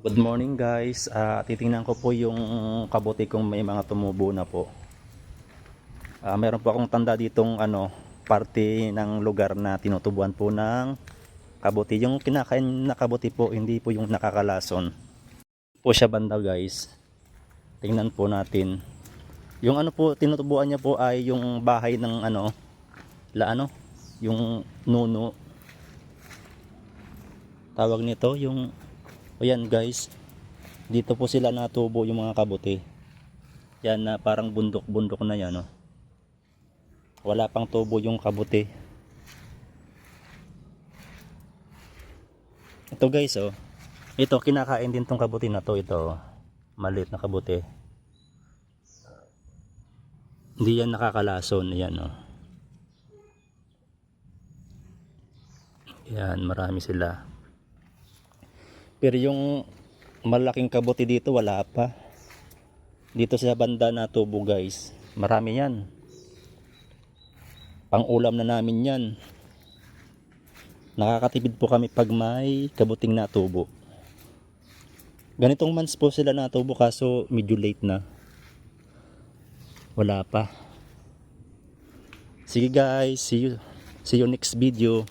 Good morning guys. Ah, titingnan ko po yung kabuti kung may mga tumubo na po. Ah, meron po akong tanda ditong ano, parte ng lugar na tinutubuan po ng kabuti. Yung kinakain na kabuti po, hindi po yung nakakalason. Po siya banda guys. Tingnan po natin. Yung ano po tinutubuan niya po ay yung bahay ng ano, la ano, yung nuno. Tawag nito yung o yan guys, dito po sila natubo yung mga kabuti. Yan na parang bundok-bundok na yan. Oh. Wala pang tubo yung kabuti. Ito guys oh. Ito kinakain din tong kabuti na to ito. oh. Maliit na kabuti. Hindi yan nakakalason. Yan oh. Yan, marami sila. Pero yung malaking kabuti dito wala pa. Dito sa banda na tubo guys. Marami yan. Pang ulam na namin yan. Nakakatipid po kami pag may kabuting natubo. Ganitong months po sila natubo kaso medyo late na. Wala pa. Sige guys, see you. See you next video.